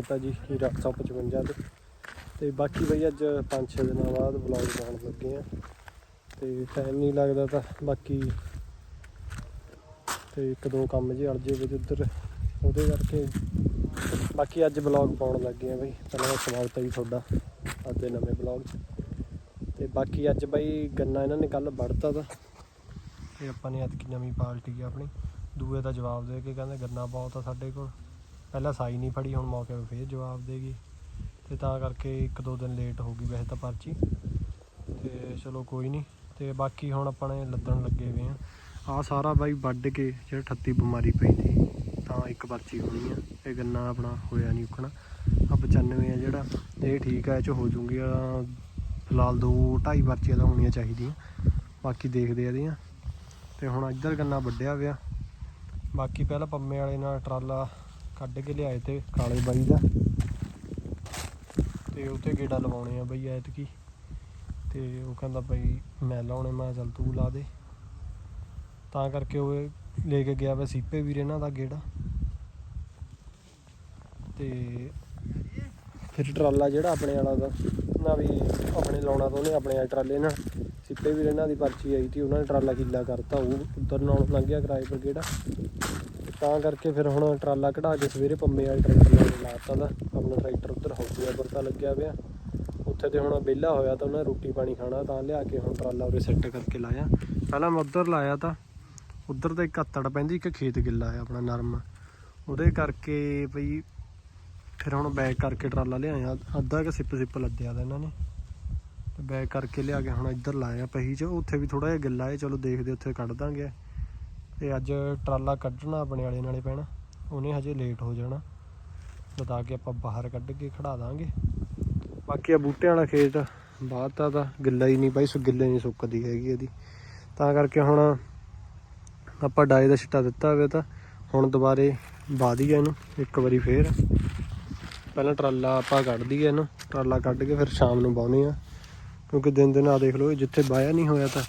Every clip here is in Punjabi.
ਅਕਾਲ ਸਾਰਿਆਂ ਨੂੰ ਸਵਾਗਤ ਹੈ ਜੀ, ਹੀਰਾ 155 ਤੇ। ਤੇ ਬਾਕੀ ਬਈ ਅੱਜ 5-6 ਦਿਨਾਂ ਬਾਅਦ ਵਲੌਗ ਬਣਾਉਣ ਲੱਗੇ ਆ। ਤੇ ਟਾਈਮ ਨਹੀਂ ਲੱਗਦਾ ਤਾਂ ਬਾਕੀ ਤੇ ਇੱਕ ਦੋ ਕੰਮ ਜੇ ਅੜ ਜੇ ਵਿੱਚ ਉੱਧਰ, ਉਹਦੇ ਕਰਕੇ। ਬਾਕੀ ਅੱਜ ਵਲੌਗ ਪਾਉਣ ਲੱਗੇ ਆ ਬਈ, ਪਹਿਲਾਂ ਤਾਂ ਸਵਾਗਤ ਹੈ ਜੀ ਤੁਹਾਡਾ, ਅੱਜ ਦੇ ਨਵੇਂ ਵਲੌਗ 'ਚ। ਤੇ ਬਾਕੀ ਅੱਜ ਬਈ ਗੰਨਾ ਇਹਨਾਂ ਨੇ ਕੱਲ ਵੜਤਾ ਤਾ। ਤੇ ਆਪਾਂ ਨੇ ਅੱਜ ਐਤਕੀ ਨਵੀਂ ਪਾਰਟੀ ਆ ਆਪਣੀ। ਦੂਏ ਦਾ ਜਵਾਬ ਦੇ ਕੇ ਕਹਿੰਦੇ ਗੰਨਾ ਬਹੁਤ ਆ ਸਾਡੇ ਕੋਲ। ਪਹਿਲਾਂ ਸਾਈ ਨਹੀਂ ਫੜੀ, ਹੁਣ ਮੌਕੇ 'ਤੇ ਫੇਰ ਜਵਾਬ ਦੇਗੀ ਤੇ ਤਾਂ ਕਰਕੇ ਇੱਕ ਦੋ ਦਿਨ ਲੇਟ ਹੋ ਗਈ ਵੈਸੇ ਤਾਂ ਪਰਚੀ। ਤੇ ਚਲੋ ਕੋਈ ਨਹੀਂ, ਤੇ ਬਾਕੀ ਹੁਣ ਆਪਾਂ ਨੇ ਲੱਦਣ ਲੱਗੇ ਹੋਏ ਆ। ਆ ਸਾਰਾ ਬਾਈ ਵੱਢ ਕੇ ਜਿਹੜਾ 38 ਬਿਮਾਰੀ ਪਈ ਸੀ, ਤਾਂ ਇੱਕ ਪਰਚੀ ਹੋਣੀ ਆ। ਇਹ ਗੰਨਾ ਆਪਣਾ ਹੋਇਆ ਨਹੀਂ ਉਖਣਾ ਆ 95 ਆ ਜਿਹੜਾ, ਇਹ ਠੀਕ ਆ, ਇਹ ਚ ਹੋ ਜੂਗੀ ਆ ਫਿਲਹਾਲ ਦੋ ਢਾਈ ਪਰਚੀਆਂ ਤਾਂ ਹੋਣੀਆਂ ਚਾਹੀਦੀਆਂ। ਬਾਕੀ ਦੇਖਦੇ ਆ ਇਹਦੀਆਂ। ਤੇ ਹੁਣ ਇੱਧਰ ਗੰਨਾ ਵੱਢਿਆ ਪਿਆ। ਬਾਕੀ ਪਹਿਲਾਂ ਪੰਮੇ ਵਾਲੇ ਨਾਲ ਟਰਾਲਾ ਕੱਢ ਕੇ ਲਿਆਏ ਤੇ ਕਾਲੇ ਬਾਈ ਦਾ। ਤੇ ਉੱਥੇ ਗੇੜਾ ਲਵਾਉਣੇ ਆ ਬਈ ਐਤਕੀ। ਤੇ ਉਹ ਕਹਿੰਦਾ ਬਈ ਮੈਂ ਲਾਉਣੇ, ਮੈਂ ਚੱਲ ਤੂੰ ਲਾ ਦੇ। ਤਾਂ ਕਰਕੇ ਉਹ ਲੈ ਕੇ ਗਿਆ ਵਾ ਸੀਪੇ ਵੀਰੇ ਇਹਨਾਂ ਦਾ ਗੇੜਾ। ਤੇ ਫਿਰ ਟਰਾਲਾ ਜਿਹੜਾ ਆਪਣੇ ਵਾਲਾ ਦਾ, ਨਾ ਵੀ ਆਪਣੇ ਲਾਉਣਾ ਤਾਂ ਉਹਨੇ ਆਪਣੇ ਵਾਲੇ ਟਰਾਲੇ ਨਾਲ। ਸਿੱਪੇ ਵੀਰੇ ਇਹਨਾਂ ਦੀ ਪਰਚੀ ਆਈ ਤੀ, ਉਹਨਾਂ ਨੇ ਟਰਾਲਾ ਕਿੱਲਾ ਕਰਤਾ, ਉਹ ਉਧਰ ਨਾਲ ਲੰਘ ਗਿਆ ਕਿਰਾਏ ਪਰ ਗੇੜਾ। ਤਾਂ ਕਰਕੇ ਫਿਰ ਹੁਣ ਟਰਾਲਾ ਕਢਾ ਕੇ ਸਵੇਰੇ ਪੰਮੇ ਵਾਲੇ ਟਰੈਕਟਰ ਨਾਲ ਲਾਤਾ ਦਾ। ਆਪਣਾ ਟਰੈਕਟਰ ਉੱਧਰ ਹੌਸਲਾ ਵਰਤਾ ਲੱਗਿਆ ਪਿਆ। ਉੱਥੇ ਤੇ ਹੁਣ ਵਿਹਲਾ ਹੋਇਆ ਤਾਂ ਉਹਨਾਂ ਰੋਟੀ ਪਾਣੀ ਖਾਣਾ ਤਾਂ ਲਿਆ ਕੇ ਹੁਣ ਟਰਾਲਾ ਉਰੇ ਸੈੱਟ ਕਰਕੇ ਲਾਇਆ। ਪਹਿਲਾਂ ਮੈਂ ਉੱਧਰ ਲਾਇਆ ਤਾਂ ਉੱਧਰ ਤਾਂ ਇੱਕ ਅੱਤੜ ਪੈਂਦੀ, ਇੱਕ ਖੇਤ ਗਿੱਲਾ ਆ ਆਪਣਾ ਨਰਮ। ਉਹਦੇ ਕਰਕੇ ਬਈ ਫਿਰ ਹੁਣ ਬੈਕ ਕਰਕੇ ਟਰਾਲਾ ਲਿਆਇਆ। ਅੱਧਾ ਕਿ ਸਿੱਪ ਸਿੱਪ ਲੱਦਿਆ ਦਾ ਇਹਨਾਂ ਨੇ। ਤੇ ਬੈਕ ਕਰਕੇ ਲਿਆ ਕੇ ਹੁਣ ਇੱਧਰ ਲਾਇਆ ਪਹੀ ਚ। ਉੱਥੇ ਵੀ ਥੋੜਾ ਜਿਹਾ ਗਿੱਲਾ ਹੈ ਚਲੋ ਦੇਖਦੇ ਉੱਥੇ ਕੱਢ ਦਾਂਗੇ। ਤੇ ਅੱਜ ਟਰਾਲਾ ਕੱਢਣਾ ਆਪਣੇ ਵਾਲੇ ਨਾਲੇ ਪੈਣਾ। ਉਹਨੇ ਹਜੇ ਲੇਟ ਹੋ ਜਾਣਾ। ਬਤਾ ਕੇ ਆਪਾਂ ਬਾਹਰ ਕੱਢ ਕੇ ਖੜਾ ਦਾਂਗੇ। ਬਾਕੀ ਆ ਬੂਟਿਆਂ ਵਾਲਾ ਖੇਤ ਬਾਤਾ ਦਾ ਗਿੱਲਾ ਹੀ ਨਹੀਂ ਬਾਈ, ਸੁ ਗਿੱਲੇ ਨਹੀਂ ਸੁੱਕਦੀ ਹੈਗੀ ਇਹਦੀ। ਤਾਂ ਕਰਕੇ ਹੁਣ ਆਪਾਂ ਡਾਈ ਦਾ ਛਿੱਟਾ ਦਿੱਤਾ ਹੋਵੇ ਤਾਂ ਹੁਣ ਦੁਬਾਰੇ ਵਾ ਦਈਏ ਇਹਨੂੰ, ਇੱਕ ਵਾਰੀ ਫੇਰ। ਪਹਿਲਾਂ ਟਰਾਲਾ ਆਪਾਂ ਕੱਢ ਦਈਏ ਇਹਨੂੰ। ਟਰਾਲਾ ਕੱਢ ਕੇ ਫਿਰ ਸ਼ਾਮ ਨੂੰ ਬਾਉਨੇ ਆ ਕਿਉਂਕਿ ਦਿਨ ਦਿਨ ਆ ਦੇਖ ਲਓ, ਜਿੱਥੇ ਬਾਇਆ ਨਹੀਂ ਹੋਇਆ ਤਾਂ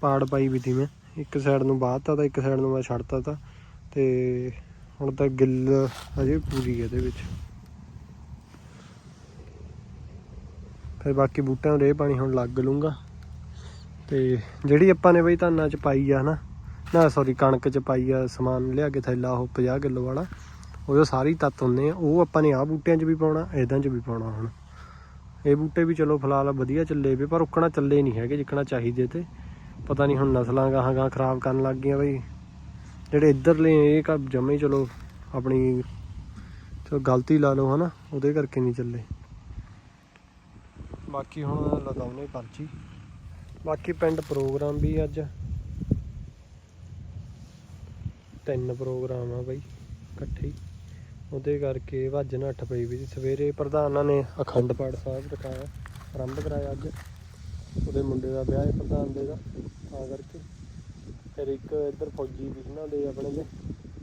ਪਾੜ ਪਾਈ ਵੀ ਤੀ ਮੈਂ। ਇੱਕ ਸਾਈਡ ਨੂੰ ਬਾਹਤਾ ਤਾਂ ਇੱਕ ਸਾਈਡ ਨੂੰ ਮੈਂ ਛੱਡਤਾ ਤਾਂ, ਤੇ ਹੁਣ ਤਾਂ ਗਿੱਲ ਅਜੇ ਪੂਰੀ ਹੈ ਇਹਦੇ ਵਿੱਚ। ਫਿਰ ਬਾਕੀ ਬੂਟਿਆਂ ਨੂੰ ਰੇਹ ਪਾਣੀ ਹੁਣ ਲੱਗ ਲੂੰਗਾ ਤੇ ਜਿਹੜੀ ਆਪਾਂ ਨੇ ਬਈ ਧਾਨਾਂ ਚ ਪਾਈ ਆ ਹਨਾ, ਨਾ ਸੌਰੀ ਕਣਕ ਚ ਪਾਈ ਆ ਸਮਾਨ ਲਿਆ ਕੇ ਥੈਲਾ ਉਹ 50 ਕਿਲੋ ਵਾਲਾ, ਉਹਦੇ ਸਾਰੇ ਤੱਤ ਹੁੰਦੇ ਆ, ਉਹ ਆਪਾਂ ਨੇ ਆ ਬੂਟਿਆਂ 'ਚ ਵੀ ਪਾਉਣਾ ਇਦਾਂ 'ਚ ਵੀ ਪਾਉਣਾ ਹੁਣ। ਇਹ ਬੂਟੇ ਵੀ ਚਲੋ ਫਿਲਹਾਲ ਵਧੀਆ ਚੱਲੇ ਪਏ, ਪਰ ਉੱਕਣਾ ਚੱਲੇ ਨਹੀਂ ਹੈਗੇ ਜਿੱਕਣਾ ਚਾਹੀਦੇ ਤੇ। ਪਤਾ ਨਹੀਂ ਹੁਣ ਨਸਲਾਂ ਗਾਹਾਂ ਗਾਹਾਂ ਖਰਾਬ ਕਰਨ ਲੱਗ ਗਈਆਂ ਬਈ। ਜਿਹੜੇ ਇੱਧਰਲੇ ਇਹ ਕਾ ਜਮੇ ਚਲੋ ਆਪਣੀ ਚਲੋ ਗਲਤੀ ਲਾ ਲਓ ਹਨਾ, ਉਹਦੇ ਕਰਕੇ ਨਹੀਂ ਚੱਲੇ। ਬਾਕੀ ਹੁਣ ਲਗਾਉਨੇ ਪਰਚੀ। ਬਾਕੀ ਪਿੰਡ ਪ੍ਰੋਗਰਾਮ ਵੀ ਅੱਜ। ਤਿੰਨ ਪ੍ਰੋਗਰਾਮ ਆ ਬਈ, ਇਕੱਠੇ ਉਹਦੇ ਕਰਕੇ ਭੱਜ ਨੱਠ ਪਈ ਵੀ। ਸਵੇਰੇ ਪ੍ਰਧਾਨਾਂ ਨੇ ਅਖੰਡ ਪਾਠ ਸਾਹਿਬ ਰਖਾਇਆ, ਆਰੰਭ ਕਰਾਇਆ ਅੱਜ। ਉਹਦੇ ਮੁੰਡੇ ਦਾ ਵਿਆਹ ਹੈ ਪ੍ਰਧਾਨ ਦੇ ਦਾ, ਤਾਂ ਕਰਕੇ। ਫਿਰ ਇੱਕ ਇੱਧਰ ਫੌਜੀ ਵੀ ਇਹਨਾਂ ਦੇ ਆਪਣੇ ਦੇ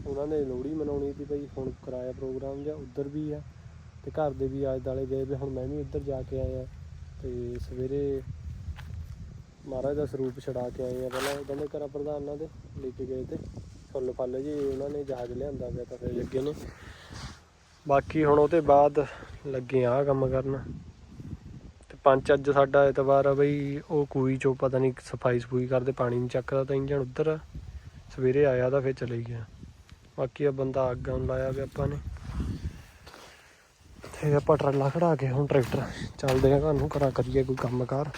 ਉਹਨਾਂ ਨੇ ਲੋਹੜੀ ਮਨਾਉਣੀ ਸੀ ਬਈ, ਹੁਣ ਕਰਾਇਆ ਪ੍ਰੋਗਰਾਮ ਜਾਂ ਉੱਧਰ ਵੀ ਆ, ਤੇ ਘਰ ਦੇ ਵੀ ਅੱਜ ਦਾਲੇ ਗਏ ਵੀ ਹੁਣ ਮੈਂ ਵੀ ਉੱਧਰ ਜਾ ਕੇ ਆਇਆ। ਤੇ ਸਵੇਰੇ ਮਹਾਰਾਜ ਦਾ ਸਰੂਪ ਛਡਾ ਕੇ ਆਏ ਆ ਪਹਿਲਾਂ ਉਹਨਾਂ ਦੇ ਪ੍ਰਧਾਨ ਪ੍ਰਧਾਨਾਂ ਦੇ, ਲੈ ਕੇ ਗਏ ਤੇ ਫੁੱਲ ਫੱਲ ਜੀ ਉਹਨਾਂ ਨੇ ਜਹਾਜ਼ ਲਿਆਂਦਾ ਪਿਆ ਤਾਂ ਫਿਰ ਲੱਗੇ ਨੇ। ਬਾਕੀ ਹੁਣ ਉਹਦੇ ਬਾਅਦ ਲੱਗੇ ਆ ਕੰਮ ਕਰਨ। ਤੇ ਅੱਜ ਸਾਡਾ ਐਤਵਾਰ ਆ ਬਈ, ਉਹ ਕੂਈ ਚੋਂ ਪਤਾ ਨਹੀਂ ਸਫ਼ਾਈ ਸਫੂਈ ਕਰਦੇ, ਪਾਣੀ ਨਹੀਂ ਚੱਕਦਾ ਤਾਂ ਇੰਜਣ ਉੱਧਰ ਸਵੇਰੇ ਆਇਆ ਤਾਂ ਫਿਰ ਚਲੇ ਗਿਆ। ਬਾਕੀ ਆ ਬੰਦਾ ਅੱਗਾਂ ਲਾਇਆ ਵੀ ਆਪਾਂ ਨੇ। ਤੇ ਆਪਾਂ ਟਰਾਲਾ ਖੜਾ ਕੇ ਹੁਣ ਟਰੈਕਟਰ। ਚੱਲਦੇ ਆ ਘਰ ਨੂੰ ਕਰਾ ਕਰੀਏ ਕੋਈ ਕੰਮ ਕਾਰ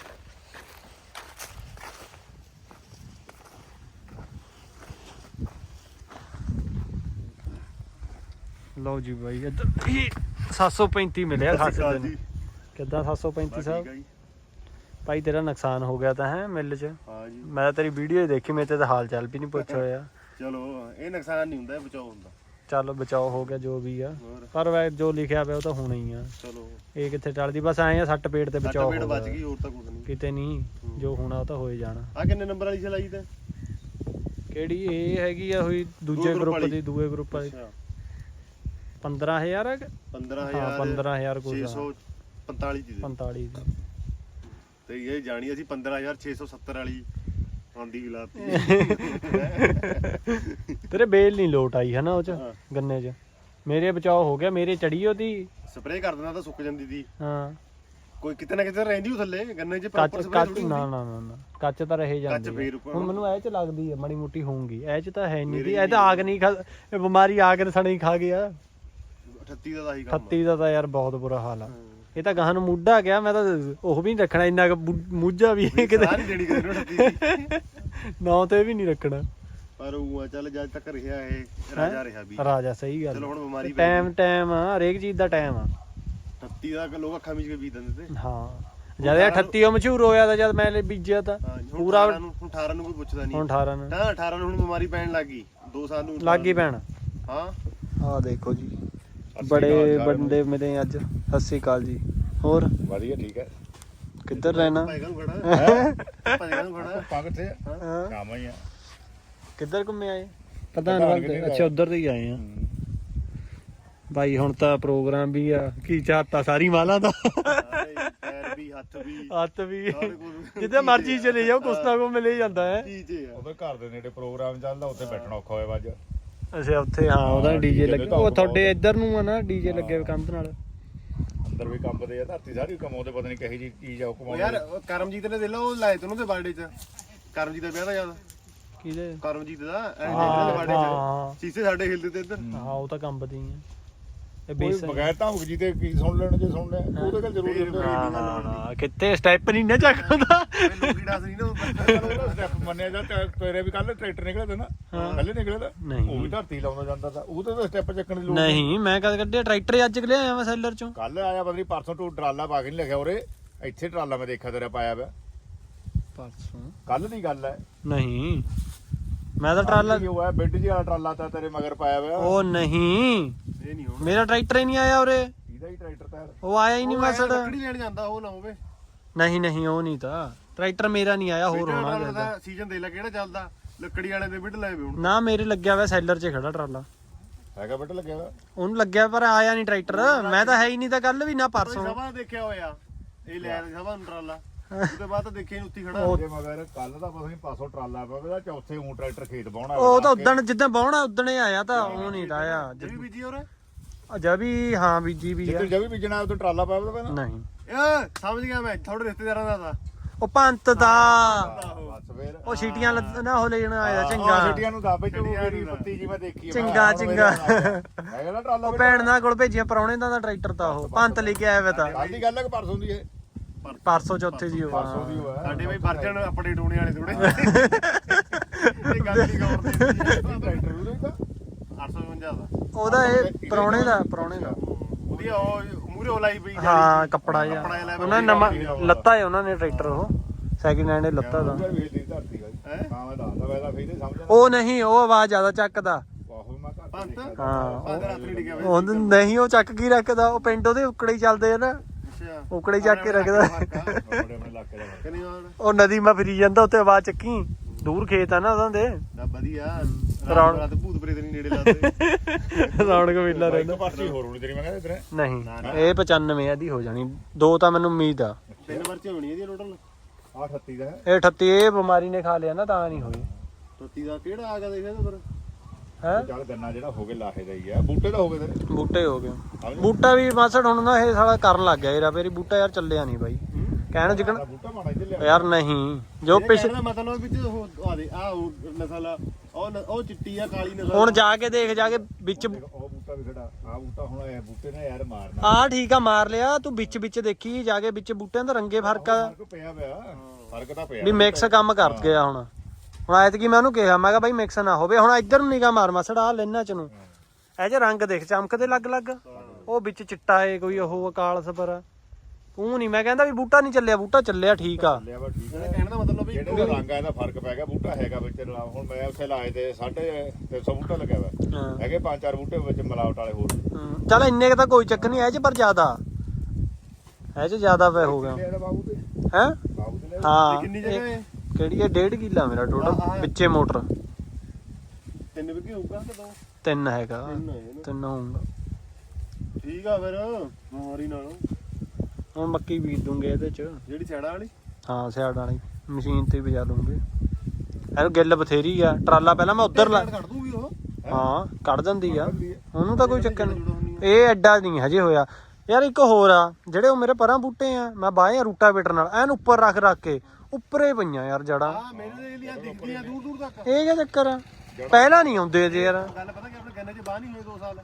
ਲਓ ਜੀ ਬਾਈ, ਇੱਧਰ ਵੀ 735 ਮਿਲਿਆ ਸਤਿ ਦਿਨ। ਕਿੱਦਾਂ 735 ਬਸ ਸਾਹਿਬ ਠੀਕ ਆ ਜੀ। ਭਾਈ ਤੇਰਾ ਨੁਕਸਾਨ ਹੋ ਗਿਆ ਤਾਂ ਹੈ ਮਿੱਲ 'ਚ। ਹਾਂ ਜੀ। ਮੈਂ ਤਾਂ ਤੇਰੀ ਵੀਡੀਓ ਹੀ ਦੇਖੀ ਮੇਰੇ ਤੇ ਤਾਂ ਹਾਲ ਚਾਲ ਵੀ ਨਹੀਂ ਪੁੱਛ ਹੋਇਆ। ਚਲੋ ਇਹ ਨੁਕਸਾਨ ਨਹੀਂ ਹੁੰਦਾ ਇਹ ਬਚਾਓ ਹੁੰਦਾ। ਚੱਲ ਬਚਾਓ ਹੋ ਗਿਆ ਜੋ ਵੀ ਆ। ਹੋਰ? ਪਰ ਵੈ ਜੋ ਲਿਖਿਆ ਪਿਆ ਉਹ ਤਾਂ ਹੋਣਾ ਹੀ ਆ। ਚਲੋ। ਇਹ ਕਿੱਥੇ ਟਲਦੀ ਬਸ ਐਂ ਆ ਸੱਟ ਪੇਟ ਤੇ ਸੱਟ ਬਚਾਓ ਪੇਟ ਬਚ। ਗਈ ਹੋਰ ਤਾਂ ਕੁਝ ਨਹੀਂ ਕਿਤੇ ਨਹੀਂ। ਜੋ ਹੋਣਾ ਉਹ ਤਾਂ ਹੋਏ ਜਾਣਾ। ਆ ਕਿੰਨੇ ਨੰਬਰ ਵਾਲੀ ਚਲਾਈ ਤੇ? ਕਿਹੜੀ? ਇਹ ਹੈਗੀ ਆ ਹੋਈ ਦੂਜੇ ਗਰੁੱਪ ਗਰੁੱਪ ਵਾਲੀ। ਦੀ ਦੂਏ ਗਰੁੱਪ ਵਾਲੀ। ਅੱਛਾ। 15000 ਆ ਕਿ? 15000 ਹਾਂ 15000 ਕੋਈ 645 ਦੀ ਦੇ। 45 ਦੀ। ਤੇ ਇਹ ਜਾਣੀ ਅਸੀਂ 15670 ਵਾਲੀ ਆਂਦੀ ਗਲਾਤੀ ਤੇਰੇ ਬੇਲ ਨਹੀਂ ਲੋਟ ਆਈ ਹੈ ਨਾ ਉਹ ਚ। ਗੰਨੇ ਚ। ਮੇਰੇ ਬਚਾਓ ਹੋ ਗਿਆ ਮੇਰੇ ਚੜੀ ਉਹਦੀ। ਸਪਰੇਅ ਕਰ ਦਿੰਦਾ ਤਾਂ ਸੁੱਕ ਜਾਂਦੀ ਦੀ ਹਾਂ। ਕੋਈ ਕਿਤੇ ਨਾ ਕਿਤੇ ਰਹਿੰਦੀ ਉਹ ਥੱਲੇ ਗੰਨੇ 'ਚ ਪ੍ਰੋਪਰ ਸਪਰੇਅ ਨਾ ਨਾ ਨਾ ਨਾ। ਕੱਚ ਤਾਂ ਰਹੇ ਜਾਂਦੀ ਹੁਣ ਮੈਨੂੰ ਇਹ ਚ ਲੱਗਦੀ ਹੈ ਮਾੜੀ ਮੋਟੀ ਹੋਊਗੀ। ਇਹ ਚ ਤਾਂ ਹੈ ਨਹੀਂ ਦੀ ਇਹ ਤਾਂ ਆਗ ਨਹੀਂ ਖਾ ਬਿਮਾਰੀ ਆਗ ਨੇ ਸਣੇ ਖਾ ਗਿਆ। 38 ਦਾ ਤਾਂ ਹੀ ਕੰਮ 38 ਦਾ ਤਾਂ ਯਾਰ ਬਹੁਤ ਬੁਰਾ ਹਾਲ ਆ। ਇਹ ਤਾਂ ਗਾਹਾਂ ਨੂੰ ਮੁੱਢਾ ਗਿਆ ਮੈਂ ਤਾਂ ਉਹ ਵੀ ਨਹੀਂ ਰੱਖਣਾ ਇੰਨਾ ਮੁੱਝਾ ਵੀ ਕਿਤੇ ਸਾਰੀ ਦੇਣੀ ਕਿਤੇ ਨੂੰ 38 ਦੀ ਨਾਂ ਤੇ ਵੀ ਨਹੀਂ ਰੱਖਣਾ। ਪਰ ਉਹ ਆ ਚੱਲ ਜਦ ਤੱਕ ਰਿਹਾ ਇਹ ਰਾਜਾ ਰਿਹਾ ਵੀ। ਰਾਜਾ ਸਹੀ ਗੱਲ। ਚਲੋ ਹੁਣ ਬਿਮਾਰੀ ਟਾਈਮ ਟਾਈਮ ਆ ਹਰੇਕ ਚੀਜ਼ ਦਾ ਟਾਈਮ ਆ। 38 ਦਾ ਲੋਕ ਅੱਖਾਂ ਵਿੱਚ ਬੀਜ ਦਿੰਦੇ ਤੇ। ਹਾਂ। ਜਦ ਇਹ 38 ਉਹ ਮਸ਼ਹੂਰ ਹੋਇਆ ਤਾਂ ਜਦ ਮੈਂ ਲੈ ਬੀਜਿਆ ਤਾਂ ਪੂਰਾ 18 ਨੂੰ ਹੁਣ 18 ਨੂੰ ਕੋਈ ਪੁੱਛਦਾ ਨਹੀਂ। ਹੁਣ 18 ਨੂੰ। ਤਾਂ 18 ਨੂੰ ਹੁਣ ਬਿਮਾਰੀ ਪੈਣ ਲੱਗੀ 2 ਸਾਲ ਨੂੰ ਲੱਗ ਗਈ ਪੈਣ। ਹਾਂ। ਆ ਦੇਖੋ ਜੀ। ਬੜੇ ਬੰਦੇ ਮਿਲੇ ਅੱਜ। ਸਤਿ ਸ੍ਰੀ ਅਕਾਲ ਜੀ। ਹੋਰ? ਵਧੀਆ ਠੀਕ ਹੈ। ਕਿੱਧਰ ਰਹਿਣਾ? ਭਾਈ ਨੂੰ ਖੜਾ। ਭਾਈ ਨੂੰ ਖੜਾ। ਪਾ ਕਿੱਥੇ ਆ? ਹਾਂ। ਕੰਮ ਹੀ ਆ। ਕਿੱਧਰ ਘੁੰਮੇ ਆਏ? ਪ੍ਰਧਾਨ ਪ੍ਰਧਾਨ ਵੱਲ ਕਿੱਥੇ ਤੇ ਅੱਛਾ ਉਧਰ ਤੇ ਹੀ ਆਏ ਆ। ਬਾਈ ਹੁਣ ਤਾਂ ਪ੍ਰੋਗਰਾਮ ਵੀ ਆ। ਕੀ ਚਾਹਤਾ ਸਾਰੀ ਮਾਲਾ ਦਾ? ਪੈਰ ਵੀ ਹੱਥ ਵੀ। ਹੱਥ ਜਿੱਥੇ ਮਰਜ਼ੀ ਚਲੇ ਜਾਓ ਕੁਛ ਨਾ ਕੋ ਮਿਲੇ ਜਾਂਦਾ ਹੈ। ਉਹਦੇ ਘਰ ਦੇ ਨੇੜੇ ਪ੍ਰੋਗਰਾਮ ਚੱਲਦਾ ਉੱਥੇ ਬੈਠਣਾ ਔਖਾ ਹੋਇਆ ਅੱਜ। ਅੱਛਾ ਉੱਥੇ ਹਾਂ ਉਹਦਾ ਡੀਜੇ ਲੱਗੇ। ਉਹ ਤੁਹਾਡੇ ਇੱਧਰ ਨੂੰ ਆ ਨਾ ਡੀਜੇ ਲੱਗੇ ਹੋਏ ਕੰਧ ਨਾਲ। ਅੰਦਰ ਵੀ ਕੰਬਦੇ ਆ ਧਰਤੀ ਸਾਰੀ ਕਮਾਉਂਦੇ ਪਤਾ ਨਹੀਂ ਕਹੀ ਜੀ ਚੀਜ਼ ਆ ਉਹ ਕਮਾਉਂਦੇ ਯਾਰ ਉਹ ਕਰਮਜੀਤ ਨੇ ਦੇ ਲਾ ਉਹ ਲਾਏ ਤੈਨੂੰ ਤੇ ਬਰਥਡੇ 'ਚ। ਕਰਮਜੀਤ ਦਾ ਵਿਆਹ ਦਾ ਯਾਦ ਕਿਹਦੇ? ਕਰਮਜੀਤ ਦਾ ਐ ਦੇ ਬਰਥਡੇ ਹਾਂ। 'ਚ ਸੀਸੇ ਸਾਡੇ ਹਿਲਦੇ ਤੇ ਇੱਧਰ। ਹਾਂ ਉਹ ਤਾਂ ਕੰਬਦੀ ਆ। ਇਹ ਕੋਈ ਬਗੈਰ ਤਾਂ ਜੀ ਤੇ ਕੀ ਸੁਣ ਲੈਣ ਜੇ ਸੁਣ ਲਿਆ ਉਹਦੇ ਕੋਲ ਜ਼ਰੂਰ ਦਿੰਦੇ ਨਾ ਨਾ ਨਾ ਕਿੱਥੇ ਸਟੈਪ ਨਹੀਂ ਨਾ ਚੱਕਦਾ ਲੋਕੀ ਡਾਸ ਨਹੀਂ ਨਾ ਉਹ ਉਹਦਾ ਸਟੈਪ ਮੰਨਿਆ ਜਾ ਤੇਰੇ ਵੀ ਕੱਲ ਟਰੈਕਟਰ ਨਿਕਲਿਆ ਤਾ ਨਾ ਕੱਲੇ ਨਿਕਲਿਆ ਤਾ ਨਹੀਂ। ਉਹ ਵੀ ਧਰਤੀ ਲਾਉਂਦਾ ਜਾਂਦਾ ਤਾਂ ਉਹਦੇ ਤਾਂ ਸਟੈਪ ਚੱਕਣ ਦੀ ਲੋੜ ਨਹੀਂ। ਮੈਂ ਕਦ ਕੱਢਿਆ ਟਰੈਕਟਰ ਅੱਜ ਲਿਆਇਆ ਮੈਂ ਸੈਲਰ ਚੋਂ। ਕੱਲ ਆਇਆ ਪਤਾ ਨਹੀਂ ਪਰਸੋਂ ਤੂੰ ਟਰਾਲਾ ਪਾ ਕੇ ਨਹੀਂ ਲਿਖਿਆ ਉਰੇ ਇੱਥੇ ਟਰਾਲਾ ਮੈਂ ਦੇਖਿਆ ਤੇਰਾ ਪਾਇਆ ਪਿਆ। ਪਰਸੋਂ? ਕੱਲ ਦੀ ਗੱਲ ਹੈ। ਨਹੀਂ। ਮੈਂ ਤਾਂ ਟਰਾਲਾ ਕੀ ਹੋਇਆ? ਬਿੱਡ ਜੀ ਵਾਲਾ ਟਰਾਲਾ ਤਾਂ ਤੇਰੇ ਮਗਰ ਪਾਇਆ ਪਿਆ ਉਹ ਨਹੀਂ। ਇਹ ਨਹੀਂ ਹੋਣਾ। ਮੇਰਾ ਟਰੈਕਟਰ ਹੀ ਨਹੀਂ ਆਇਆ ਉਰੇ। ਇਹਦਾ ਹੀ ਟਰੈਕਟਰ ਤਾਂ ਉਹ ਆਇਆ ਹੀ ਨਹੀਂ ਮੈਸੜ ਲੱਕੜੀ ਲੈਣ ਜਾਂਦਾ ਉਹ ਨਾ ਹੋਵੇ। ਨਹੀਂ ਨਹੀਂ ਉਹ ਨਹੀਂ ਤਾਂ। ਟਰੈਕਟਰ ਮੇਰਾ ਨਹੀਂ ਆਇਆ ਹੋਰ ਹੋਣਾ ਚਾਹੀਦਾ ਸੀਜ਼ਨ ਦੇ ਲੈ ਕਿਹੜਾ ਚੱਲਦਾ। ਲੱਕੜੀ ਵਾਲੇ ਦੇ ਬਿੱਡ ਲਾਏ ਵੇ ਹੁਣ। ਨਾ ਮੇਰੇ ਲੱਗਿਆ ਹੋਇਆ ਸੈਲਰ 'ਚ ਖੜਾ ਟਰਾਲਾ। ਹੈਗਾ ਬਿੱਡ ਲੱਗਿਆ ਹੋਇਆ? ਉਹਨੂੰ ਲੱਗਿਆ ਪਰ ਆਇਆ ਨਹੀਂ ਟਰੈਕਟਰ। ਮੈਂ ਤਾਂ ਹੈ ਹੀ ਨਹੀਂ ਤਾਂ ਕੱਲ ਵੀ ਨਾ ਪਰਸੋਂ। ਸਭਾ ਦੇਖਿਆ ਹੋਇਆ। ਇਹ ਲੈ ਸਭਾ ਨੂੰ ਟਰਾਲਾ। ਉਹਦੇ ਬਾਅਦ ਤਾਂ ਨਹੀਂ ਉੱਤੀ ਖੜਾ ਜੇ ਮਗਰ। ਕੱਲ ਦਾ ਪਤਾ ਨਹੀਂ ਪਾਸੋਂ ਟਰਾਲਾ ਪਿਆ ਉਹਦਾ ਚੌਥੇ ਊਂ ਟਰੈਕਟਰ ਖੇਤ ਬਾਉਣਾ ਉਹ ਤਾਂ ਉਦਣ ਜਿੱਦਾਂ ਬਾਉਣਾ ਉਦਣ ਹੀ ਆਇਆ ਤਾਂ ਉਹ ਨਹੀਂ ਤਾਂ ਆਇਆ ਜਿਹੜੀ ਬੀਜੀ ਹੋਰ ਅਜਾ ਵੀ ਹਾਂ ਬੀਜੀ ਵੀ ਆ। ਜਿੱਦਣ ਜਵੀ ਬੀਜਣਾ ਉਦੋਂ ਟਰਾਲਾ ਪਾਇਆ ਉਹਦਾ ਨਹੀਂ। ਏ ਸਮਝ ਗਿਆ ਮੈਂ ਥੋੜੇ ਰਿਸ਼ਤੇਦਾਰਾਂ ਦਾ ਤਾਂ। ਉਹ ਪੰਤ ਦਾ। ਬਸ ਫੇਰ। ਉਹ ਛੀਟੀਆਂ ਲੱਦ- ਨਾ ਉਹ ਲੈਣ ਆਇਆ ਆਹ ਚੰਗਾ। ਛੁੱਟੀਆਂ ਨੂੰ ਦਾਬੇ ਚ ਮੇਰੀ ਪੱਤੀ ਜੀ ਮੈਂ ਦੇਖੀ ਆ, ਚੰਗਾ, ਮੈਂ ਚੰਗਾ। ਹੈਗਾ ਨਾ ਟਰਾਲਾ ਉਹ ਭੈਣ ਨਾਲ ਕੋਲ ਭੇਜੀਆਂ ਪਰੌਣੇ ਦਾ ਤਾਂ ਟਰੈਕਟਰ ਤਾਂ ਉਹ। ਪੰਤ ਲੈ ਕੇ ਆਇਆ ਵੇ ਤਾਂ। ਕੱਲ ਦੀ ਗੱਲ ਹੈ ਕਿ ਪਰਸੋਂ ਦੀ ਹੈ ਪਰਸੋਂ ਚੌਥੇ ਜੀ ਉਹ ਪਰਸੋਂ ਦੀ ਹੋਇਆ ਸਾਡੇ ਬਈ ਵਰਜਨ ਅਪਡੇਟ ਹੋਣੇ ਵਾਲੇ ਥੋੜੇ ਇਹ ਗੱਲ ਨਹੀਂ ਗੌਰ ਦੇ। ਟਰੈਕਟਰ ਉਹਦਾ ਹੀ ਤਾਂ 855 ਦਾ ਉਹਦਾ ਇਹ ਪਰੌਣੇ ਦਾ ਪਰੌਣੇ ਦਾ। ਉਹਦੀ ਉਹ ਮੂਰੇ ਲਾਈ ਪਈ ਹਾਂ ਕੱਪੜਾ ਜਿਹਾ। ਉਹਨਾਂ ਨੇ ਨਵਾਂ ਲੱਤਾ ਹੈ ਉਹਨਾਂ ਨੇ ਟਰੈਕਟਰ ਉਹ। ਸੈਕਿੰਡ ਹੈਂਡ ਲੱਤਾ ਦਾ। ਦੀ ਉਹ ਨਹੀਂ ਉਹ ਆਵਾਜ਼ ਜ਼ਿਆਦਾ ਚੱਕਦਾ। ਹਾਂ ਉਹ ਨਹੀਂ ਉਹ ਚੱਕ ਕੀ ਰੱਖਦਾ? ਉਹ ਪਿੰਡ ਉਹਦੇ ਉਕੜੇ ਚੱਲਦੇ ਆ ਨਾ। ਅੱਛਾ। ਉਕੜੇ ਚੱਕ ਕੇ ਰੱਖਦਾ। ਆਪਣੇ ਆਪਣੇ ਇਲਾਕੇ ਦਾ ਕਿੰਨੀ ਵਾਰ ਉਹ ਨਦੀ ਮਾ ਫਿਰੀ ਜਾਂਦਾ ਉੱਤੇ ਆਵਾਜ਼ ਚੱਕੀ। ਦੂਰ ਖੇਤ ਆ ਨਾ ਉਹਨਾਂ ਦੇ। ਨਾ ਵਧੀਆ। ਰਾਤ ਰਾਤ ਭੂਤ ਪ੍ਰੇਤ ਨਹੀਂ ਨੇੜੇ ਲਾਦੇ ਰੌਣਕ ਮੇਲਾ ਇੱਕ ਰਹਿੰਦਾ। ਪਰਚੀ ਹੋਰ ਹੋਣੀ ਤੇਰੀ ਮੈਂ ਕਹਿੰਦਾ ਤੇਰੇ ਨਹੀਂ ਇਹ 95 ਆ ਦੀ ਹੋ ਜਾਣੀ। ਦੋ ਤਾਂ ਮੈਨੂੰ ਉਮੀਦ ਆ। ਤਿੰਨ ਵਰਚੇ ਹੋਣੀ ਇਹਦੀ ਟੋਟਲ ਆ 38 ਦਾ ਹੈ। ਇਹ 38 ਇਹ ਬਿਮਾਰੀ ਨੇ ਖਾ ਲਿਆ ਨਾ ਤਾਂ ਨਹੀਂ ਹੋਈ। ਤੋਤੀ ਦਾ ਕਿਹੜਾ ਆ ਗਿਆ ਦੇਖਿਆ ਤੂੰ ਫਿਰ ਹੈ? ਚੱਲ ਗੰਨਾ ਜਿਹੜਾ ਹੋ ਗਿਆ ਲਾਹੇ ਦਾ ਹੀ ਆ। ਬੂਟੇ ਦਾ ਹੋ ਗਏ ਤੇਰੇ? ਬੂਟੇ ਹੋ ਗਏ। ਸਮਝ ਬੂਟਾ ਵੀ ਮਾਸੜ ਹੁਣ ਨਾ ਇਹ ਸਾਲਾ ਕਰਨ ਲੱਗ ਗਿਆ ਫੇਰੀ ਬੂਟਾ ਯਾਰ ਚੱਲਿਆ ਨਹੀਂ ਬਾਈ। ਕਹਿਣ ਜਿਕਣ ਆ ਬੂਟਾ ਮਾੜਾ ਇੱਥੇ ਲਿਆ। ਯਾਰ ਨਹੀਂ ਜੋ ਪਿਛ ਪਿਛਲਾ ਮਤਲਬ ਵਿੱਚ ਉਹ ਆ ਦੇ ਆ ਉਹ ਨਸਲ ਆ, ਉਹ ਨ- ਉਹ ਚਿੱਟੀ ਆ ਕਾਲੀ ਨਸਲ ਹੁਣ ਜਾ ਕੇ ਦੇਖ ਜਾ ਕੇ ਵਿੱਚ ਦੇਖ, ਉਹ ਬੂਟਾ ਵੀ ਖੜਾ ਆ ਬੂਟਾ ਹੁਣ ਇਹ ਬੂਟੇ ਨੇ ਯਾਰ ਮਾਰਨਾ। ਆਹ ਠੀਕ ਆ ਮਾਰ ਲਿਆ ਤੂੰ ਵਿੱਚ ਵਿੱਚ ਦੇਖੀ ਜਾ ਕੇ ਵਿੱਚ ਬੂਟਿਆਂ ਦਾ ਰੰਗੇ ਫ਼ਰਕ ਆ। ਫ਼ਰਕ ਪਿਆ ਪਿਆ ਫ਼ਰਕ ਤਾਂ ਪਿਆ। ਵੀ ਮਿਕਸ ਕੰਮ ਕਰ ਗਿਆ ਹੁਣ। ਹੁਣ ਐਤਕੀ ਮੈਂ ਉਹਨੂੰ ਕਿਹਾ ਮੈਂ ਕਿਹਾ ਬਾਈ ਮਿਕਸ ਨਾ ਹੋਵੇ ਹੁਣ ਇੱਧਰ ਨੂੰ ਨਿਗਾ ਮਾਰ ਮਸੜ ਆ ਲੈਣਾ ਚ ਨੂੰ। ਇਹ ਜੇ ਰੰਗ ਦੇਖ ਚਮਕਦੇ ਲੱਗ ਲੱਗ ਉਹ ਵਿੱਚ ਚਿੱਟਾ ਏ ਕੋਈ ਉਹ ਕਾਲ ਸਪਰ ਉਹ ਨਹੀਂ ਮੈਂ ਕਹਿੰਦਾ ਵੀ ਬੂਟਾ ਨਹੀਂ ਚੱਲਿਆ ਬੂਟਾ ਚੱਲਿਆ ਠੀਕ ਆ। ਲਿਆ ਵਾ ਠੀਕ ਇਹਦਾ ਹੈ ਕਹਿਣ ਦਾ ਮਤਲਬ ਵੀ ਜਿਹੜੇ ਦਾ ਰੰਗ ਆ ਇਹਦਾ ਫ਼ਰਕ ਪੈ ਗਿਆ ਬੂਟਾ ਹੈਗਾ ਵਿੱਚ ਲਾ ਹੁਣ ਮੈਂ ਉੱਥੇ ਲਾਏ ਤੇ 350 ਬੂਟਾ ਲੱਗਿਆ ਵਾ। ਹਾਂ। ਹੈਗੇ ਪੰਜ ਚਾਰ ਬੂਟੇ ਵਿੱਚ ਮਿਲਾਵਟ ਵਾਲੇ ਹੋਰ। ਹਮ, ਚੱਲ ਇੰਨੇ ਕ ਤਾਂ ਕੋਈ ਚੱਕਰ ਨਹੀਂ ਐ ਚ ਪਰ ਜ਼ਿਆਦਾ। ਐ ਚ ਜ਼ਿਆਦਾ ਪੈ ਹੋ ਗਿਆ। ਬਾਬੂ ਤੇ? ਹੈ? ਬਾਬੂ ਤੇ ਹਾਂ। ਕਿੰਨੀ ਜਗ੍ਹਾ ਹੈ ਇਹ- ਕਿਹੜੀ ਹੈ ਡੇਢ ਕਿੱਲਾ ਮੇਰਾ ਆਹ, ਟੋਟਲ। ਵਿੱਚੇ ਮੋਟਰ। ਤਿੰਨ ਵਿਕੇ ਹੋਊਗਾ ਕਿ ਦੋ? ਤਿੰਨ ਹੈਗਾ। ਤਿੰਨ ਹੈ ਨਾ। ਤਿੰਨ ਹੋਊਗਾ। ਠੀਕ ਆ ਫਿਰ ਬਿਮਾਰੀ ਨਾਲ। ਹੁਣ ਮੱਕੀ ਬੀਜ ਦੂੰਗੇ ਇਹਦੇ ਚ। ਜਿਹੜੀ ਛੜਾ ਵਾਲੀ? ਹਾਂ ਸਿਆੜ ਵਾਲੀ। ਮਸ਼ੀਨ ਤੇ ਬਜਾ ਲੂੰਗੇ। ਇਹਨੂੰ ਗਿੱਲ ਬਥੇਰੀ ਆ। ਟਰਾਲਾ ਪਹਿਲਾਂ ਮੈਂ ਉਧਰ ਲਾ ਕੱਢ ਦੂਗੀ ਉਹ। ਹਾਂ? ਕੱਢ ਦਿੰਦੀ ਆ। ਉਹਨੂੰ ਤਾਂ ਕੋਈ ਚੱਕਰ ਨਹੀਂ। ਇਹ ਐਡਾ ਨਹੀਂ ਹਜੇ ਹੋਇਆ। ਯਾਰ ਇੱਕ ਹੋਰ ਆ ਜਿਹੜੇ ਉਹ ਮੇਰੇ ਪਰਾਂ ਬੂਟੇ ਆ ਮੈਂ ਬਾਏ ਰੂਟਾ ਬੀਟਰ ਨਾਲ। ਐਨ ਉੱਪਰ ਰੱਖ ਰੱਖ ਕੇ। ਉੱਪਰੇ ਪਈਆਂ ਯਾਰ ਜੜਾਂ। ਆ ਮੇਰੇ ਦੇ ਲਈ ਦਿਖਦੀਆਂ ਦੂਰ ਦੂਰ ਤੱਕ। ਇਹ ਕੀ ਚੱਕਰ ਆ? ਪਹਿਲਾਂ ਨਹੀਂ ਆਉਂਦੇ ਜੇ ਯਾਰ। ਗੱਲ ਪਤਾ ਕਿ ਆਪਣੇ ਗੰਨੇ 'ਚ ਬਾਹ ਨਹੀਂ ਹੋਏ 2 ਸਾਲ।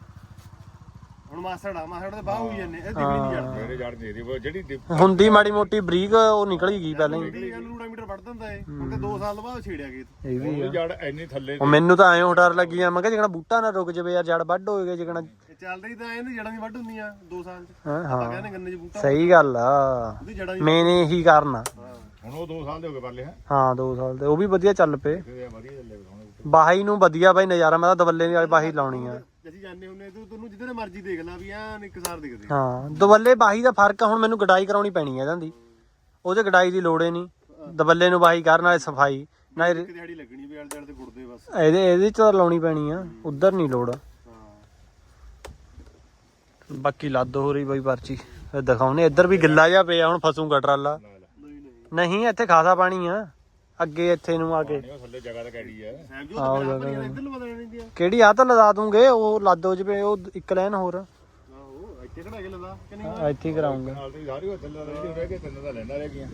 ਹੁਣ ਮਾਸੜ ਆ ਮਾਸੜ ਦੇ ਬਾਹ ਹੋਈ ਜਾਂਦੇ ਇਹ ਦਿਖਣੀ ਨਹੀਂ ਜੜਦੇ ਮੇਰੇ ਜੜ ਨਹੀਂ ਰਹੀ ਜਿਹੜੀ ਹੁੰਦੀ ਮਾੜੀ ਮੋਟੀ ਬਰੀਕ ਉਹ ਨਿਕਲ ਹੀ ਗਈ ਪਹਿਲਾਂ ਹੀ। ਜਿਹੜੀ ਗੱਲ ਰੂੜਾ ਮੀਟਰ ਵੱਢ ਦਿੰਦਾ ਏ ਹੁਣ ਤੇ 2 ਸਾਲ ਬਾਅਦ ਛੇੜਿਆ ਗਏ ਇਹ ਵੀ ਉਹਦੀ ਆ। ਜੜ ਇੰਨੀ ਥੱਲੇ ਉਹ ਮੈਨੂੰ ਤਾਂ ਐਂ ਡਰ ਲੱਗੀ ਆ ਮੈਂ ਕਿਹਾ ਜਿਹੜਾ ਬੂਟਾ ਨਾ ਰੁਕ ਜਾਵੇ ਯਾਰ ਜੜ ਵੱਢ ਹੋਏਗਾ ਜਿਹੜਾ ਇਹ ਚੱਲਦਾ ਹੀ ਤਾਂ ਇਹਦੀ ਜੜਾਂ ਦੀ ਵੱਢ ਹੁੰਦੀਆਂ 2 ਸਾਲ 'ਚ। ਹਾਂ ਆਪਾਂ ਹਾਂ ਕਹਿੰਦੇ ਗੰਨੇ 'ਚ ਬੂਟਾ ਸਹੀ ਗੱਲ ਆ। ਉਹਦੀ ਜੜਾਂ ਦੀ ਮੈਨੇ ਇਹੀ ਕਰਨਾ ਹਾਂ। ਹੁਣ ਉਹ 2 ਸਾਲ ਦੇ ਹੋ ਗਏ ਪਰਲੇ ਹੈ? ਹਾਂ 2 ਸਾਲ ਦੇ ਉਹ ਵੀ ਵਧੀਆ ਚੱਲ ਪਏ। ਤੇ ਵਧੀਆ ਚੱਲੇ ਹੁਣ ਬਾਹੀ ਨੂੰ ਵਧੀਆ ਬਾਈ ਨਜ਼ਾਰਾ ਮੈਂ ਤਾਂ ਦਵੱਲੇ ਵਾਲੀ ਬਾਹੀ ਲਾਉਣੀ ਆ। ਅਸੀਂ ਜਾਂਦੇ ਹੁੰਨੇ ਤੂੰ ਤੈਨੂੰ ਜਿੱਦੇ ਮਰਜ਼ੀ ਦੇਖ ਲੈ ਵੀ ਐਨ ਇੱਕਸਾਰ ਦਿਖਦੇ ਹਾਂ ਦਵੱਲੇ ਬਾਹੀ ਦਾ ਫ਼ਰਕ ਆ ਹੁਣ ਮੈਨੂੰ ਗਡਾਈ ਕਰਾਉਣੀ ਪੈਣੀ ਆ ਇਹਦੀ ਉਹਦੇ ਗਡਾਈ ਦੀ ਲੋੜ ਏ ਨਹੀਂ। ਦਵੱਲੇ ਨੂੰ ਬਾਹੀ ਕਰਨ ਵਾਲੇ ਸਫ਼ਾਈ ਨਾ ਇਹ- ਇੱਕ ਦਿਹਾੜੀ ਲੱਗਣੀ ਵੀ ਆਲੇ ਦੁਆਲੇ ਤੇ ਗੁੜਦੇ ਬਸ। ਇਹਦੇ ਇਹਦੇ ਚ ਤਾਂ ਲਾਉਣੀ ਪੈਣੀ ਆ ਉਧਰ ਨਹੀਂ ਲੋੜ। ਹਾਂ। ਬਾਕੀ ਲੱਦ ਹੋ ਰਹੀ ਬਾਈ ਪਰਚੀ ਦਿਖਾਉਣੇ ਇੱਧਰ ਵੀ ਗਿੱਲਾ ਜਿਹਾ ਪਿਆ ਹੁਣ ਫਸੂਗਾ ਟਰਾਲਾ। ਨਹੀਂ ਇੱਥੇ ਖਾਸਾ ਪਾਣੀ ਆ। ਅੱਗੇ ਇੱਥੇ ਨੂੰ ਆ ਕੇ। ਥੱਲੇ ਜਗ੍ਹਾ ਤਾਂ ਕਿਹੜੀ ਇੱਧਰ ਬਦਲਣੇ ਦੀਆਂ ਕਿਹੜੀ ਆ ਤਾਂ ਲਦਾ ਦੂੰਗੇ ਉਹ ਲੱਦ ਜਵੇ ਉਹ ਇੱਕ ਲਾਈਨ ਹੋਰ। ਆਹੋ ਇੱਥੇ ਖੜਾ ਕੇ ਲਦਾ ਕਿ ਨਹੀਂ? ਆ ਇੱਥੇ ਹੀ ਕਰਾਉਂਗੇ। ਨਾਲ ਤੇ ਸਾਰੀ ਉਹ ਥੱਲੇ ਰਹਿ ਰਹਿ ਕੇ ਤਿੰਨ ਤਾਂ ਲੈਣਾ ਰਹਿ ਗਈਆਂ।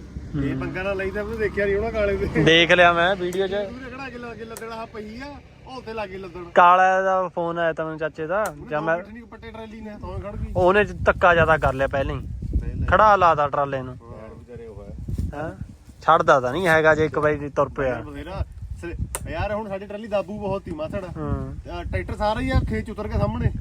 ਇਹ ਪੰਗਾ ਨਾਲ ਲਈ ਤਾਂ ਉਹਨੇ ਦੇਖਿਆ ਨਹੀਂ ਉਹਨਾਂ ਕਾਲੇ ਦੇ। ਦੇਖ ਲਿਆ ਮੈਂ ਵੀਡੀਓ 'ਚ। ਉਹਨੇ ਖੜਾ ਕੇ ਲੱਗੇ ਲੱਦਣਾ ਆ ਪਈ ਆ ਉਹ ਤੇ ਲੱਗੇ ਲੱਦਣ। ਕਾਲਾ ਦਾ ਫੋਨ ਆਇਆ ਤਾਂ ਮੈਨੂੰ ਚਾਚੇ ਦਾ ਜਾਂ ਮੈਂ ਨਹੀਂ ਪੱਟੇ ਟਰੈਲੀ ਨੇ ਤੋਂ ਖੜ ਗਈ। ਉਹਨੇ ਧੱਕਾ ਜ਼ਿਆਦਾ ਕਰ ਲਿਆ ਪਹਿਲਾਂ ਹੀ। ਖੜਾ ਲਾਤਾ ਟਰਾਲੇ ਨੂੰ। ਹੈ। ਛੱਡਦਾ ਤਾਂ ਨਹੀਂ ਹੈਗਾ ਜੇ ਇੱਕ ਵਾਰੀ ਤੁਰ ਪਿਆ। ਬਥੇਰਾ। ਸ- ਯਾਰ ਹੁਣ ਸਾਡੀ ਟਰੈਲੀ ਦਾਬੂ ਬਹੁਤ ਹੀ ਮਾਸੜ। ਹੂੰ। ਟਰੈਕਟਰ ਸਾਰਾ ਹੀ ਆ ਖੇਚ ਉਤਰ ਕੇ ਸਾਹਮਣੇ।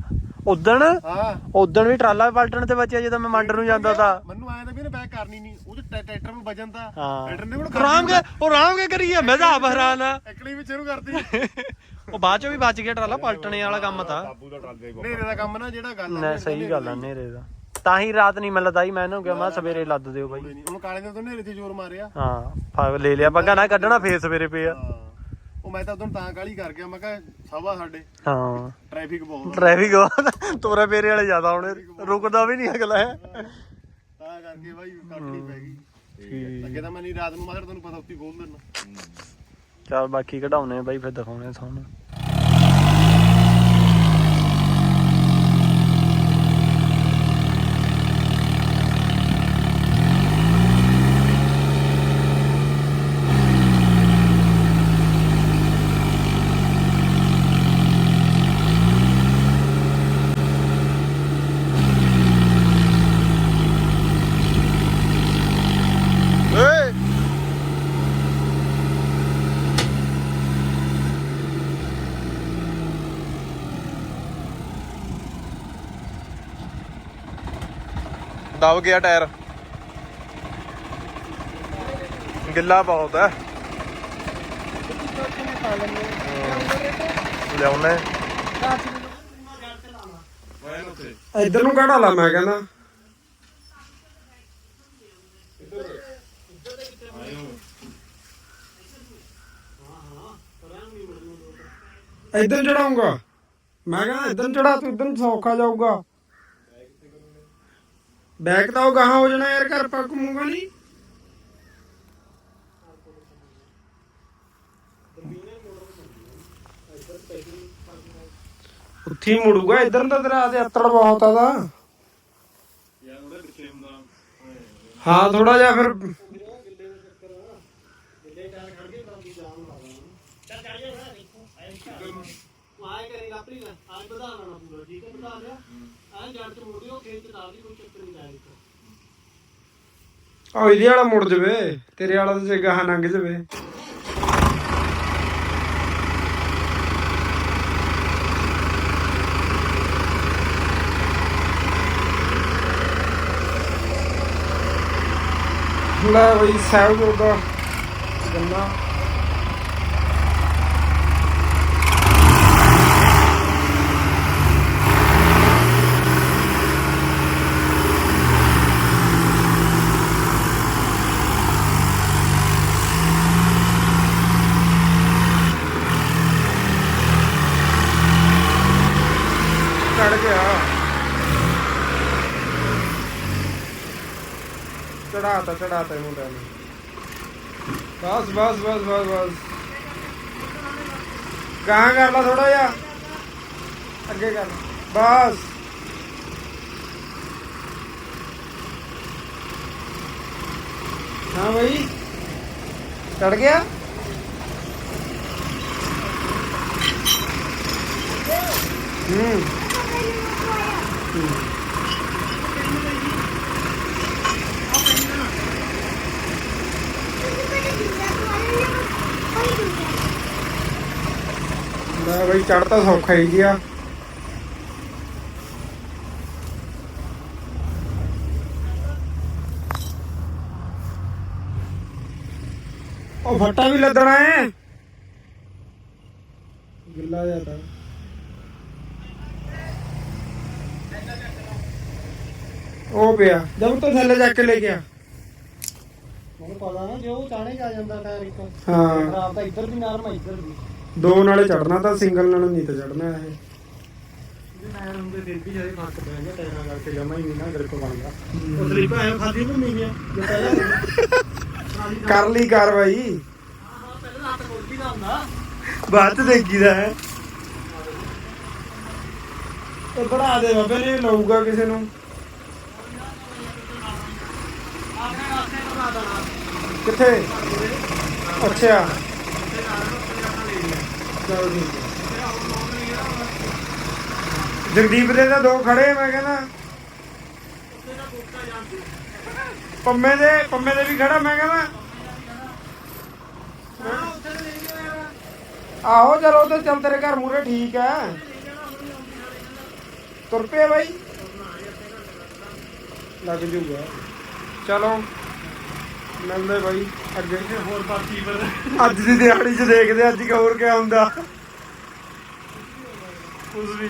ਉਦਣ? ਹਾਂ। ਉਦਣ ਵੀ ਟਰਾਲਾ ਪਲਟਣ ਤੇ ਬਚਿਆ ਜਦੋਂ ਮੈਂ ਮੰਡ ਨੂੰ ਜਾਂਦਾ ਤਾਂ। ਮੈਨੂੰ ਆਇਆ ਤਾਂ ਵੀ ਇਹਨੇ ਬੈਕ ਕਰਨੀ ਨਹੀਂ। ਉਹ ਟਰੈ- ਟਰੈਕਟਰ ਨੂੰ ਵਜਨ ਤਾਂ। ਹਾਂ। ਟਰੈਕਟਰ ਨੇ ਕੋਲ ਆਰਾਮ ਕੇ ਉਹ ਆਰਾਮ ਕੇ ਕਰੀਏ ਮੈਂ ਤਾਂ ਆਪ ਹੈਰਾਨ ਆ। ਐਕੜੀ ਵਿੱਚ ਇਹਨੂੰ ਕਰਦੀ। ਉਹ ਬਾਅਦ ਚੋਂ ਵੀ ਬਚ ਗਿਆ ਟਰਾਲਾ ਪਲਟਣੇ ਵਾਲਾ ਕੰਮ ਤਾਂ। ਦਾ ਟਰਾਲੇ ਹੀ ਨੇਰੇ ਦਾ ਕੰਮ ਨਾ ਜਿਹੜਾ ਗੱਲ ਆ ਨਾ ਸਹੀ ਗੱਲ ਆ ਨੇਰੇ ਦਾ। ਤਾਂ ਹੀ ਰਾਤ ਨਹੀਂ ਮਿਲਦਾ ਹੀ ਮੈਂ ਇਹਨੂੰ ਕਿਹਾ ਮੈਂ ਸਵੇਰੇ ਲੱਦ ਦਿਓ ਬਾਈ। ਨਹੀਂ ਹੁਣ ਕਾਲੇ ਨੇ ਤਾਂ ਨੇਰੇ ਤੇ ਜ਼ੋਰ ਮਾਰਿਆ। ਹਾਂ ਲੈ ਲਿਆ ਪੱਗਾ ਨਾ ਕੱਢਣਾ ਫੇਰ ਸਵੇਰੇ ਪਿਆ ਹਾਂ ਉਹ ਮੈਂ ਤਾਂ ਉਦੋਂ ਤਾਂ ਕਾਲੀ ਕਰ ਗਿਆ ਮੈਂ ਕਿਹਾ ਸਵਾ ਸਾਡੇ। ਹਾਂ। ਟ੍ਰੈਫਿਕ ਬਹੁਤ। ਟ੍ਰੈਫਿਕ ਤੋਰੇ ਫੇਰੇ ਵਾਲੇ ਜ਼ਿਆਦਾ ਹੁਣ ਰੁਕਦਾ ਵੀ ਨਹੀਂ ਅਗਲਾ। ਹੈ ਤਾਂ ਕਰਕੇ ਬਾਈ ਕੱਟਣੀ ਪੈ ਗਈ। ਅੱਗੇ ਤਾਂ ਮੈਂ ਨਹੀਂ ਰਾਤ ਨੂੰ ਮਾਸੜ ਤੈਨੂੰ ਪਤਾ ਉੱਤੀ ਖੋਲ ਦੇਣਾ ਚਲ ਬਾਕੀ ਕਢਾਉਣੇ ਬਾਈ ਫਿਰ ਦਿਖਾਉਣੇ ਤੁਹਾਨੂੰ ਏ ਦਬ ਗਿਆ ਟਾਇਰ। ਗਿੱਲਾ ਬਹੁਤ ਹੈ। ਲਿਆਉਣੇ ਇੱਧਰ ਨੂੰ ਕਾੜਾ ਲਾ, ਮੈਂ ਕਹਿੰਦਾ। ਇੱਧਰ ਚੜਾਉਂਗਾ। ਮੈਂ ਕਹਿੰਦਾ ਇੱਧਰ ਚੜਾ, ਤੂੰ ਇੱਧਰ ਸੌਖਾ ਜਾਊਗਾ। ਬੈਕ ਤਾਂ ਉਹ ਗਾਹਾਂ ਹੋ ਜਾਣਾ ਯਾਰ, ਘਰ ਪਾ ਘੁੰਮੂਗਾ ਨਹੀਂ। ਉੱਥੇ ਹੀ ਮੁੜੂਗਾ, ਇੱਧਰ ਨੂੰ ਤਾਂ ਤੇਰਾ ਤੇ ਅੱਤੜ ਬਹੁਤ ਆਦਾ ਹਾਂ ਥੋੜਾ ਜਿਹਾ ਫਿਰ। ਆਏ ਕਰੀ ਆਪਣੀ ਆਏ ਵਧਾ ਲੈਣਾ ਪੂਰਾ, ਠੀਕ ਹੈ, ਵਧਾ ਲਿਆ। ਆਏ ਜੜ ਚ ਮੋੜਿਓ ਖੇਤ ਚ ਨਾਲ ਦੀ ਕੋਈ ਚੱਕਰ ਨਹੀਂ ਜਾਏਗਾ ਆ ਇਹਦੇ ਵਾਲਾ ਮੁੜ ਜਵੇ, ਤੇਰੇ ਵਾਲਾ ਤੇ ਗਾਹਾਂ ਲੰਘ ਜਵੇ। ਲੈ ਬਈ ਸਾਹਿਬ ਦਾ ਗੰਨਾ ਚੜ ਗਿਆ ਚੜਾਤਾ ਚੜਾਤਾ ਮੁੰਡਾ ਨੇ ਬਸ ਬਸ ਬਸ ਬਸ ਬਸ। ਗਾਂ ਕਰ ਲਾ ਥੋੜਾ ਜਿਹਾ। ਅੱਗੇ ਕਰ ਬਸ। ਹਾਂ ਬਈ। ਚੜ ਗਿਆ? ਹੂੰ। ਲੈ ਬਈ ਚੜ ਤਾਂ ਸੌਖਾ ਹੀ ਗਿਆ। ਉਹ ਫੱਟਾ ਵੀ ਲੱਦਣਾ ਹੈ। ਗਿੱਲਾ ਜਾਂਦਾ ਉਹ ਪਿਆ। ਜਦ ਤੋਂ ਥੱਲੇ ਜਾ ਕੇ ਲੈ ਗਿਆ ਮੈਨੂੰ ਪਤਾ ਨਾ ਜੇ ਉਹ ਚਾਣੇ ਜਾ ਜਾਂਦਾ ਟਾਇਰ ਇੱਕ। ਹਾਂ। ਖਰਾਬ ਤਾਂ ਇੱਧਰ ਵੀ ਨਰਮ ਆ ਇੱਧਰ ਵੀ। ਦੋ ਨਾਲੇ ਚੜਨਾ ਤਾਂ ਸਿੰਗਲ ਨਾਲ ਨਹੀਂ ਤਾਂ ਚੜਨਾ ਇਹ। ਜੇ ਟਾਇਰ ਹੁੰਦੇ ਫਿਰ ਵੀ ਜਿਹੜੇ ਫੱਟ ਪੈ ਗਿਆ ਟਾਇਰਾਂ ਕਰਕੇ ਜਮਾ ਹੀ ਨਹੀਂ ਨਾ ਗ੍ਰਿਪ ਬਣਦਾ ਉਹ ਸਲਿੱਪ ਆਇਆ ਖਾਦੀ ਵੀ ਨਹੀਂ ਗਿਆ ਜੇ ਪਹਿਲਾਂ ਕਰ ਲਈ ਕਾਰਵਾਈ ਪਹਿਲਾਂ ਹੱਥ ਹੁੰਦਾ ਬਾਅਦ ਚ ਦੇਖੀਦਾ ਹੈ। ਇਹ ਬੜਾ ਦੇ ਬਾਬੇ ਨੇ ਲਊਗਾ ਕਿਸੇ ਨੂੰ। ਆਪਣੇ ਵਾਸਤੇ ਬਣਾ ਦੇਣਾ। ਕਿੱਥੇ? ਅੱਛਾ। ਚਲੋ ਠੀਕ ਜਗਦੀਪ ਦੇ ਤਾਂ ਦੋ ਖੜੇ ਮੈਂ ਕਹਿੰਦਾ। ਪੰਮੇ ਦੇ ਪੰਮੇ ਦੇ ਵੀ ਖੜਾ, ਮੈਂ ਕਹਿੰਦਾ। ਆਹੋ, ਚਲੋ ਤੇ ਚੱਲ, ਤੇਰੇ ਘਰ ਮੂਰੇ ਠੀਕ ਹੈ। ਤੁਰ ਪਿਆ ਬਾਈ। ਲੱਗ ਜੂਗਾ। ਚਲੋ। ਮਿਲਦੇ ਬਾਈ। ਅੱਗੇ ਹੋਰ ਬਾਕੀ ਪਰ ਅੱਜ ਦੀ ਦਿਹਾੜੀ 'ਚ ਦੇਖਦੇ ਅੱਜ ਹੋਰ ਕਿਆ ਹੁੰਦਾ। ਉਸ ਵੀ